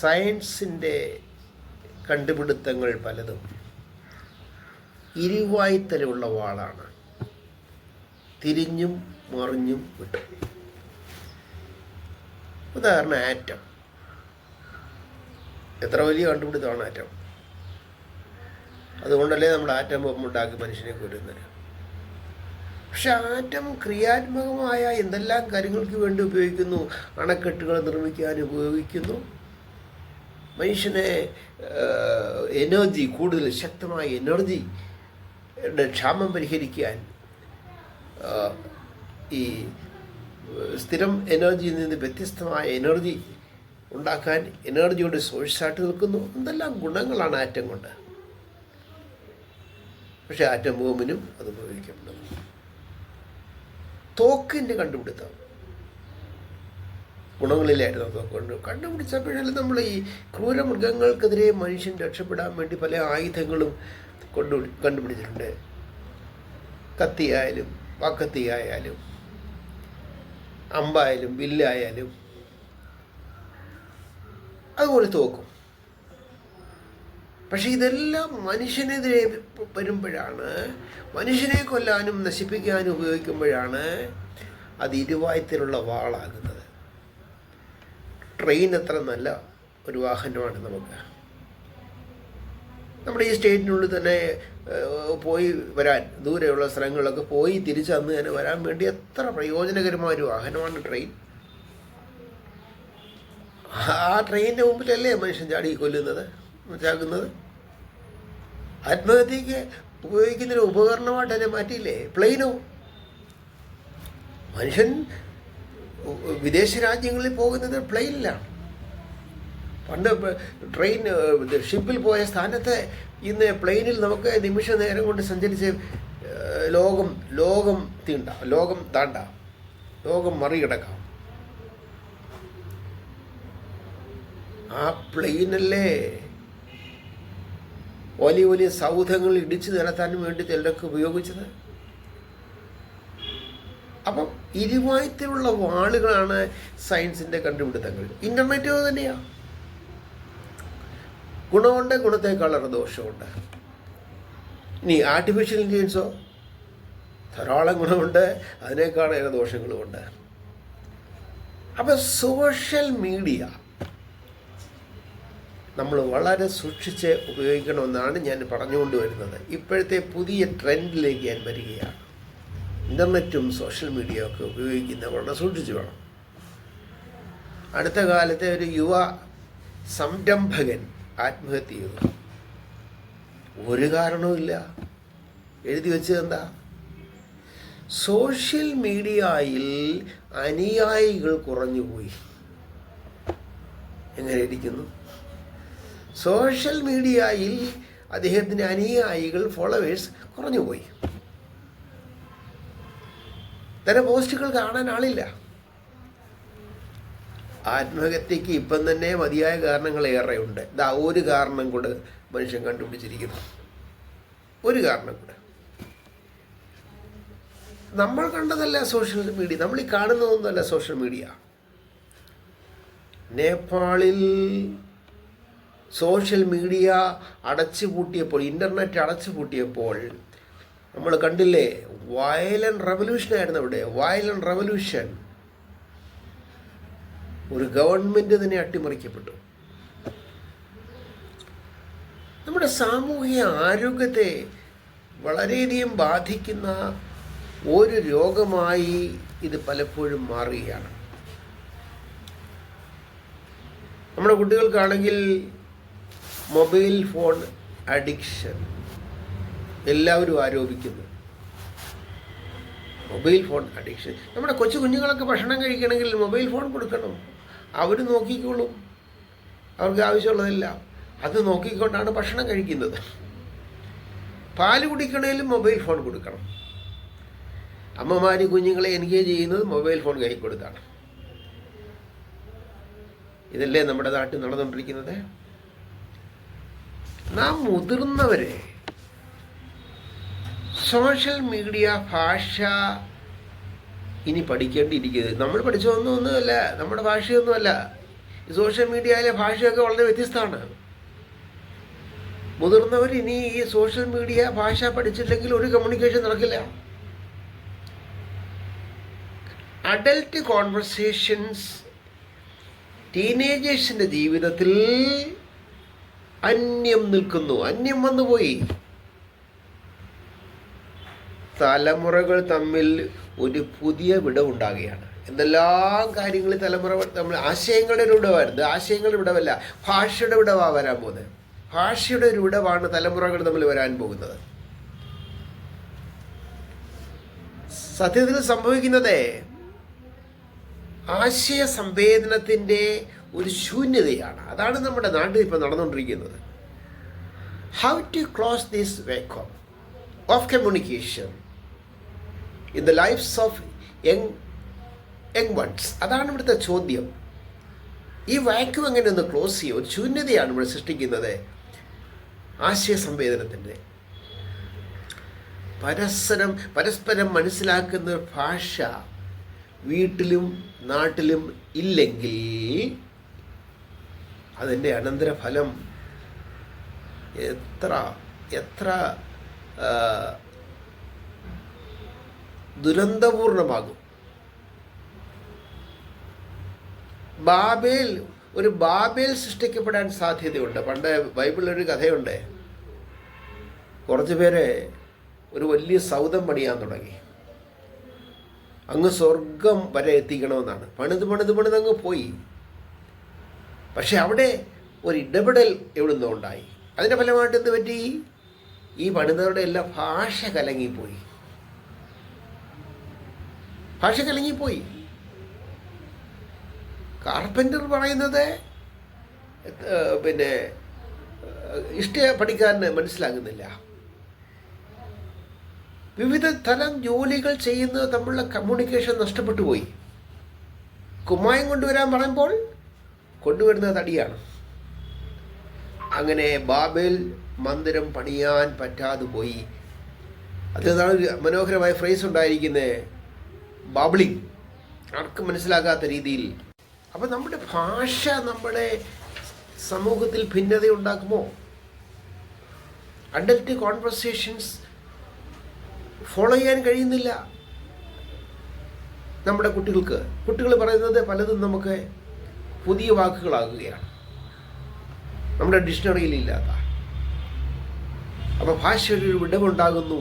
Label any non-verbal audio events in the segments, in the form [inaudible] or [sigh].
സയൻസിന്റെ കണ്ടുപിടുത്തങ്ങൾ പലതും ഇരുവായ്ത്തലുള്ള വാളാണ്. തിരിഞ്ഞും മറിഞ്ഞും വിട്ടു. ഉദാഹരണം ആറ്റം. എത്ര വലിയ കണ്ടുപിടുത്തമാണ് ആറ്റം? അതുകൊണ്ടല്ലേ നമ്മൾ ആറ്റം ബോംബ് ഉണ്ടാക്കി മനുഷ്യനെ കൊല്ലുന്നത്. പക്ഷെ ആറ്റം ക്രിയാത്മകമായ എന്തെല്ലാം കാര്യങ്ങൾക്ക് വേണ്ടി ഉപയോഗിക്കുന്നു? അണക്കെട്ടുകൾ നിർമ്മിക്കാൻ ഉപയോഗിക്കുന്നു. മനുഷ്യനെ എനർജി കൂടുതൽ ശക്തമായ എനർജി ക്ഷാമം പരിഹരിക്കാൻ ഈ സ്ഥിരം എനർജിയിൽ നിന്ന് വ്യത്യസ്തമായ എനർജി ഉണ്ടാക്കാൻ എനർജിയുടെ സോഴ്സായിട്ട് നിൽക്കുന്നു. എന്തെല്ലാം ഗുണങ്ങളാണ് ആറ്റം കൊണ്ട്? പക്ഷേ ആറ്റം ബോംബിനും അത് ഉപയോഗിക്കപ്പെടുന്നു. തോക്കിന്റെ കണ്ടുപിടുത്തം. ഗുണങ്ങളിലായിരുന്നു നമുക്ക് കൊണ്ട് കണ്ടുപിടിച്ചപ്പോഴും നമ്മൾ ഈ ക്രൂരമൃഗങ്ങൾക്കെതിരെ മനുഷ്യൻ രക്ഷപ്പെടാൻ വേണ്ടി പല ആയുധങ്ങളും കൊണ്ടു കണ്ടുപിടിച്ചിട്ടുണ്ട്. കത്തിയായാലും വാക്കത്തിയായാലും അമ്പായാലും വില്ലായാലും അതുപോലെ തോക്കും. പക്ഷെ ഇതെല്ലാം മനുഷ്യനെതിരെ വരുമ്പോഴാണ് മനുഷ്യനെ കൊല്ലാനും നശിപ്പിക്കാനും ഉപയോഗിക്കുമ്പോഴാണ് അത് ഇരുവായത്തിലുള്ള വാളാകുന്നത്. ട്രെയിൻ അത്ര നല്ല ഒരു വാഹനമാണ് നമുക്ക്. നമ്മുടെ ഈ സ്റ്റേറ്റിനുള്ളിൽ തന്നെ പോയി വരാൻ ദൂരെയുള്ള സ്ഥലങ്ങളിലൊക്കെ പോയി തിരിച്ച് അന്ന് തന്നെ വരാൻ വേണ്ടി എത്ര പ്രയോജനകരമായ ഒരു വാഹനമാണ് ട്രെയിൻ ആ ട്രെയിനിന്റെ മുമ്പിലല്ലേ മനുഷ്യൻ ചാടി കൊല്ലുന്നത് ചാക്കുന്നത് ആത്മഹത്യക്ക് ഉപയോഗിക്കുന്നൊരു ഉപകരണമായിട്ട് തന്നെ മാറ്റിയില്ലേ? പ്ലെയിനോ മനുഷ്യൻ വിദേശ രാജ്യങ്ങളിൽ പോകുന്നത് പ്ലെയിനിലാണ്. പണ്ട് ട്രെയിൻ ഷിപ്പിൽ പോയ സ്ഥാനത്ത് ഇന്ന് പ്ലെയിനിൽ നമുക്ക് നിമിഷ നേരം കൊണ്ട് സഞ്ചരിച്ച് ലോകം ലോകം തീണ്ട ലോകം താണ്ട ലോകം മറികടക്കാം. ആ പ്ലെയിനല്ലേ വലിയ വലിയ സൗധങ്ങൾ ഇടിച്ചു നിരത്താനും വേണ്ടി ചിലരൊക്കെ ഉപയോഗിച്ചത്? ഇരുവായത്തിലുള്ള വാളുകളാണ് സയൻസിന്റെ കണ്ടുപിടുത്തങ്ങൾ. ഇന്റർനെറ്റ് തന്നെയാണ് ഗുണമുണ്ട് ഗുണത്തേക്കാളേറെ ദോഷമുണ്ട്. ഇനി ആർട്ടിഫിഷ്യൽ ഇന്റലിജൻസോ ധാരാളം ഗുണമുണ്ട് അതിനേക്കാളേറെ ദോഷങ്ങളുമുണ്ട്. അപ്പം സോഷ്യൽ മീഡിയ നമ്മൾ വളരെ സൂക്ഷിച്ച് ഉപയോഗിക്കണമെന്നാണ് ഞാൻ പറഞ്ഞുകൊണ്ട് വരുന്നത്. ഇപ്പോഴത്തെ പുതിയ ട്രെൻഡിലേക്ക് ഞാൻ വരികയാണ്. ഇന്റർനെറ്റും സോഷ്യൽ മീഡിയ ഒക്കെ ഉപയോഗിക്കുന്ന വളരെ സൂക്ഷിച്ചു വേണം. അടുത്ത കാലത്തെ ഒരു യുവ സംരംഭകൻ ആത്മഹത്യ ചെയ്തു. ഒരു കാരണവുമില്ല എഴുതി വെച്ചത് എന്താ? സോഷ്യൽ മീഡിയയിൽ അനുയായികൾ കുറഞ്ഞുപോയി എങ്ങനെ ഇരിക്കുന്നു? സോഷ്യൽ മീഡിയയിൽ അദ്ദേഹത്തിന്റെ അനുയായികൾ ഫോളോവേഴ്സ് കുറഞ്ഞുപോയി തന്റെ പോസ്റ്റുകൾ കാണാൻ ആളില്ല. ആത്മഹത്യക്ക് ഇപ്പം തന്നെ മതിയായ കാരണങ്ങൾ ഏറെയുണ്ട്. ഇതാ ഒരു കാരണം കൂടെ മനുഷ്യൻ കണ്ടുപിടിച്ചിരിക്കുന്നു. ഒരു കാരണം കൂടെ. നമ്മൾ കണ്ടതല്ല സോഷ്യൽ മീഡിയ. നമ്മൾ ഈ കാണുന്നതൊന്നുമല്ല സോഷ്യൽ മീഡിയ. നേപ്പാളിൽ സോഷ്യൽ മീഡിയ അടച്ചു പൂട്ടിയപ്പോൾ ഇന്റർനെറ്റ് അടച്ചു പൂട്ടിയപ്പോൾ നമ്മൾ കണ്ടില്ലേ വയലൻ റവല്യൂഷൻ ആയിരുന്നു അവിടെ. വയലൻ റവല്യൂഷൻ ഒരു ഗവൺമെന്റ് തന്നെ അട്ടിമറിക്കപ്പെട്ടു. നമ്മുടെ സാമൂഹിക ആരോഗ്യത്തെ വളരെയധികം ബാധിക്കുന്ന ഒരു രോഗമായി ഇത് പലപ്പോഴും മാറുകയാണ്. നമ്മുടെ കുട്ടികൾക്കാണെങ്കിൽ മൊബൈൽ ഫോൺ അഡിക്ഷൻ. എല്ലാവരും ആരോപിക്കുന്നു. Mobile phone addiction. നമ്മുടെ കൊച്ചു കുഞ്ഞുങ്ങളൊക്കെ ഭക്ഷണം കഴിക്കണമെങ്കിൽ മൊബൈൽ ഫോൺ കൊടുക്കണം. അവർ നോക്കിക്കോളും. അവർക്ക് ആവശ്യമുള്ളതല്ല. അത് നോക്കിക്കൊണ്ടാണ് ഭക്ഷണം കഴിക്കുന്നത്. പാൽ കുടിക്കണേലും മൊബൈൽ ഫോൺ കൊടുക്കണം. അമ്മമാർ കുഞ്ഞുങ്ങളെ എൻഗേജ് ചെയ്യുന്നത് മൊബൈൽ ഫോൺ കൈ കൊടുത്താണ്. ഇതല്ലേ നമ്മുടെ നാട്ടിൽ നടന്നുകൊണ്ടിരിക്കുന്നത്? നാം മുതിർന്നവരെ സോഷ്യൽ മീഡിയ ഭാഷ ഇനി പഠിക്കേണ്ടിയിരിക്കുന്നത് നമ്മൾ പഠിച്ചതൊന്നും ഒന്നുമല്ല നമ്മുടെ ഭാഷയൊന്നുമല്ല. സോഷ്യൽ മീഡിയയിലെ ഭാഷയൊക്കെ വളരെ വ്യത്യസ്തമാണ്. മുതിർന്നവർ ഇനി ഈ സോഷ്യൽ മീഡിയ ഭാഷ പഠിച്ചില്ലെങ്കിൽ ഒരു കമ്മ്യൂണിക്കേഷൻ നടക്കില്ല. അഡൽട്ട് കോൺവെർസേഷൻസ് ടീനേജേഴ്സിന്റെ ജീവിതത്തിൽ അന്യം നിൽക്കുന്നു. അന്യം വന്നുപോയി. തലമുറകൾ തമ്മിൽ ഒരു പുതിയ വിടവുണ്ടാകുകയാണ് എന്തെല്ലാം കാര്യങ്ങൾ തലമുറ നമ്മൾ ആശയങ്ങളുടെ ഒരു വിടവായിരുന്നു ആശയങ്ങളുടെ വിടവല്ല ഭാഷയുടെ വിടവാ വരാൻ പോകുന്നത്. ഭാഷയുടെ ഒരു വിടവാണ് തലമുറകൾ തമ്മിൽ വരാൻ പോകുന്നത്. സത്യത്തിൽ സംഭവിക്കുന്നത് ആശയ സംവേദനത്തിന്റെ ഒരു ശൂന്യതയാണ്. അതാണ് നമ്മുടെ നാട്ടിൽ ഇപ്പോൾ നടന്നുകൊണ്ടിരിക്കുന്നത്. How to close this vacuum of communication in the lifes of young young ones അതാണ് ഇവിടുത്തെ ചോദ്യം. ഈ വാക്യൂം എങ്ങനെ ഒന്ന് ക്ലോസ് ചെയ്യും? ഒരു ശൂന്യതയാണ് ഇവിടെ സൃഷ്ടിക്കുന്നത്. ആശയ സംവേദനത്തിന്റെ പരസ്പരം പരസ്പരം മനസ്സിലാക്കുന്ന ഭാഷ വീട്ടിലും നാട്ടിലും ഇല്ലെങ്കിൽ അതിന്റെ അനന്തരഫലം എത്ര എത്ര ദുരന്തപൂർണമാകും. ബാബേൽ ഒരു ബാബേൽ സൃഷ്ടിക്കപ്പെടാൻ സാധ്യതയുണ്ട്. പണ്ട് ബൈബിളിൽ ഒരു കഥയുണ്ട്. കുറച്ച് പേര് ഒരു വലിയ സൗധം പണിയാൻ തുടങ്ങി. അങ്ങ് സ്വർഗം വരെ എത്തിക്കണമെന്നാണ്. പണിത് പണിത് പണിത് അങ്ങ് പോയി. പക്ഷെ അവിടെ ഒരു ഇടപെടൽ എവിടുന്നോ ഉണ്ടായി. അതിന്റെ ഫലമായിട്ട് എന്ത് പറ്റി? ഈ പണിതവരുടെ എല്ലാ ഭാഷ കലങ്ങിപ്പോയി. ഭാഷ കലങ്ങിപ്പോയി കാർപ്പന്റർ പറയുന്നത് പിന്നെ ഇഷ്ട പഠിക്കാൻ മനസ്സിലാകുന്നില്ല. വിവിധ തരം ജോലികൾ ചെയ്യുന്നത് തമ്മിലുള്ള കമ്മ്യൂണിക്കേഷൻ നഷ്ടപ്പെട്ടു പോയി. കുമ്മായം കൊണ്ടുവരാൻ പറയുമ്പോൾ കൊണ്ടുവരുന്നത് തടിയാണ്. അങ്ങനെ ബാബേൽ മന്ദിരം പണിയാൻ പറ്റാതെ പോയി. അതിനാണ് മനോഹരമായ ഫ്രേസ് ഉണ്ടായിരിക്കുന്നത് ബാബിളിങ് ആർക്കും മനസ്സിലാകാത്ത രീതിയിൽ. അപ്പം നമ്മുടെ ഭാഷ നമ്മുടെ സമൂഹത്തിൽ ഭിന്നത ഉണ്ടാക്കുമോ? അഡൽട്ട് കോൺവെർസേഷൻസ് ഫോളോ ചെയ്യാൻ കഴിയുന്നില്ല നമ്മുടെ കുട്ടികൾക്ക്. കുട്ടികൾ പറയുന്നത് പലതും നമുക്ക് പുതിയ വാക്കുകളാകുകയാണ്. നമ്മുടെ ഡിക്ഷണറിയിൽ ഇല്ലാത്ത. അപ്പോൾ ഭാഷയിൽ വിടവുണ്ടാകുന്നു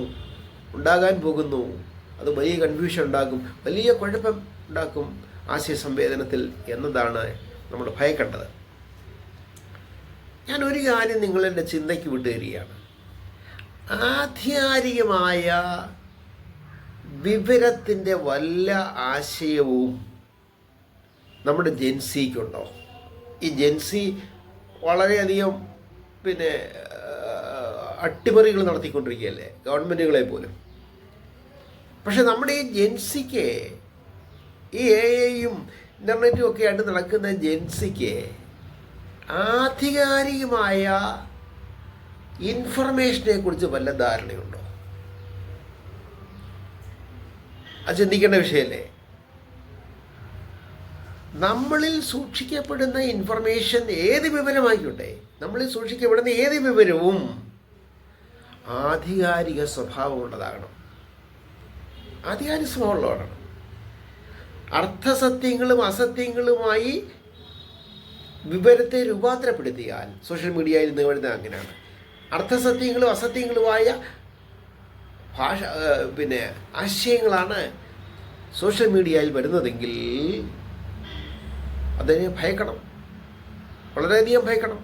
ഉണ്ടാകാൻ പോകുന്നു. അത് വലിയ കൺഫ്യൂഷൻ ഉണ്ടാക്കും വലിയ കുഴപ്പം ഉണ്ടാക്കും ആശയ സംവേദനത്തിൽ എന്നതാണ് നമ്മൾ ഭയക്കേണ്ടത്. ഞാൻ ഒരു കാര്യം നിങ്ങളെന്റെ ചിന്തയ്ക്ക് വിട്ടുതരികയാണ്. ആധികാരികമായ വിവരത്തിന്റെ വല്ല ആശയവും നമ്മുടെ ജെൻസിക്കുണ്ടോ ഈ ജെൻസി വളരെയധികം പിന്നെ അട്ടിമറികൾ നടത്തിക്കൊണ്ടിരിക്കുകയല്ലേ? ഗവൺമെന്റുകളെ പോലും. പക്ഷെ നമ്മുടെ ഈ ജെൻസിക്ക് ഈ എ ഐയും ഇന്റർനെറ്റും ഒക്കെ ആയിട്ട് നടക്കുന്ന ജെൻസിക്ക് ആധികാരികമായ ഇൻഫർമേഷനെ കുറിച്ച് വല്ല ധാരണയുണ്ടോ? അത് ചിന്തിക്കേണ്ട വിഷയമല്ലേ? നമ്മളിൽ സൂക്ഷിക്കപ്പെടുന്ന ഇൻഫർമേഷൻ ഏത് വിവരമായിക്കോട്ടെ നമ്മളിൽ സൂക്ഷിക്കപ്പെടുന്ന ഏത് വിവരവും ആധികാരിക സ്വഭാവമുള്ളതാകണം. സ്വഭാവമുള്ളതാണ് അർത്ഥസത്യങ്ങളും അസത്യങ്ങളുമായി വിവരത്തെ രൂപാന്തരപ്പെടുത്തിയാൽ സോഷ്യൽ മീഡിയയിൽ നിന്ന് വരുന്നത് അങ്ങനെയാണ്. അർത്ഥസത്യങ്ങളും അസത്യങ്ങളുമായ ഭാഷ പിന്നെ ആശയങ്ങളാണ് സോഷ്യൽ മീഡിയയിൽ വരുന്നതെങ്കിൽ അതിനെ ഭയക്കണം. വളരെയധികം ഭയക്കണം.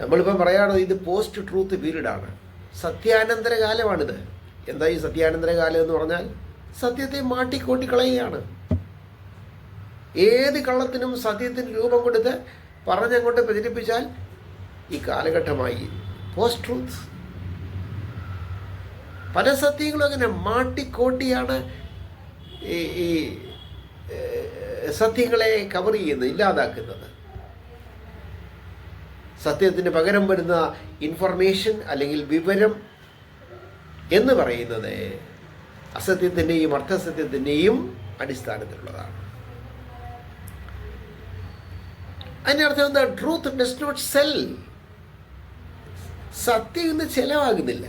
നമ്മളിപ്പോൾ പറയുകയാണോ ഇത് പോസ്റ്റ് ട്രൂത്ത് പീരീഡാണ് സത്യാനന്തര കാലമാണിത് എന്താ ഈ സത്യാനന്ദര കാലം എന്ന് പറഞ്ഞാൽ സത്യത്തെ മാട്ടിക്കൂട്ടിക്കളയുകയാണ് ഏത് കള്ളത്തിനും സത്യത്തിന് രൂപം കൊടുത്ത് പറഞ്ഞങ്ങോട്ട് പ്രചരിപ്പിച്ചാൽ ഈ കാലഘട്ടമായി പോസ്റ്റ് ട്രൂത്ത് പല സത്യങ്ങളും അങ്ങനെ മാട്ടിക്കോട്ടിയാണ് ഈ ഈ സത്യങ്ങളെ കവർ ചെയ്യുന്നത് ഇല്ലാതാക്കുന്നത്. സത്യത്തിന് പകരം വരുന്ന ഇൻഫർമേഷൻ അല്ലെങ്കിൽ വിവരം എന്ന് പറയുന്നത് അസത്യത്തിന്റെയും അർത്ഥസത്യത്തിന്റെയും അടിസ്ഥാനത്തിലുള്ളതാണ്. അതിന്റെ അർത്ഥം എന്താ? ട്രൂത്ത് ഡസ് നോട്ട് സെൽ സത്യം ഇന്ന് ചെലവാകുന്നില്ല.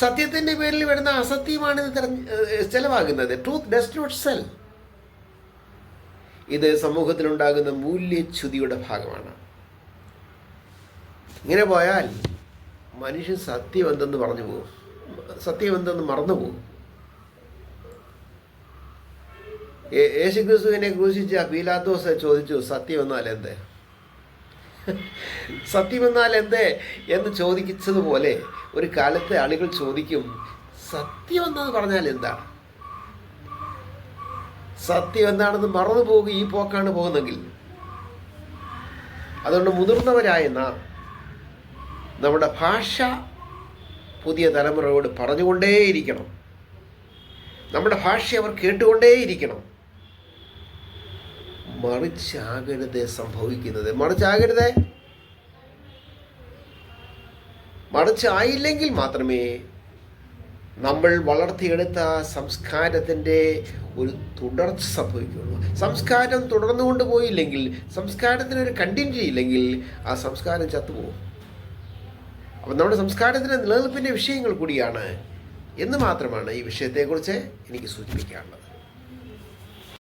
സത്യത്തിന്റെ പേരിൽ വരുന്ന അസത്യമാണ് ഇത് തെരഞ്ഞ് ചെലവാകുന്നത്. ട്രൂത്ത് ഡസ് നോട്ട് സെൽ ഇത് സമൂഹത്തിലുണ്ടാകുന്ന മൂല്യച്യുതിയുടെ ഭാഗമാണ്. ഇങ്ങനെ പോയാൽ മനുഷ്യൻ സത്യം എന്തെന്ന് പറഞ്ഞു പോകും. സത്യം എന്തെന്ന് മറന്നു പോകും. യേശു ക്രിസ്തുവിനെ ക്രൂശിച്ച പീലാത്തോസ് ചോദിച്ചു സത്യം എന്നാൽ എന്ത്? [laughs] സത്യം എന്നാൽ എന്ത്? എന്ന് ചോദിച്ചതുപോലെ ഒരു കാലത്തെ ആളുകൾ ചോദിക്കും സത്യം എന്നത് പറഞ്ഞാൽ എന്താണ്? സത്യം എന്താണെന്ന് മറന്നു പോകുക ഈ പോക്കാണ് പോകുന്നെങ്കിൽ. അതുകൊണ്ട് മുതിർന്നവരായ നാം നമ്മുടെ ഭാഷ പുതിയ തലമുറയോട് പറഞ്ഞുകൊണ്ടേയിരിക്കണം. നമ്മുടെ ഭാഷ അവർ കേട്ടുകൊണ്ടേയിരിക്കണം. മറിച്ചാകരുത് സംഭവിക്കുന്നത്. മറിച്ചാകരുത്. മറിച്ചായില്ലെങ്കിൽ മാത്രമേ നമ്മൾ വളർത്തിയെടുത്ത സംസ്കാരത്തിന്റെ ഒരു തുടർച്ച സംഭവിക്കുകയുള്ളൂ. സംസ്കാരം തുടർന്നുകൊണ്ട് പോയില്ലെങ്കിൽ സംസ്കാരത്തിനൊരു കണ്ടിന്യൂ ഇല്ലെങ്കിൽ ആ സംസ്കാരം ചത്തുപോകും. അപ്പം നമ്മുടെ സംസ്കാരത്തിന്റെ നിലനിൽപ്പിന്റെ വിഷയങ്ങൾ കൂടിയാണ് എന്ന് മാത്രമാണ് ഈ വിഷയത്തെക്കുറിച്ച് എനിക്ക് സൂചിപ്പിക്കാനുള്ളത്.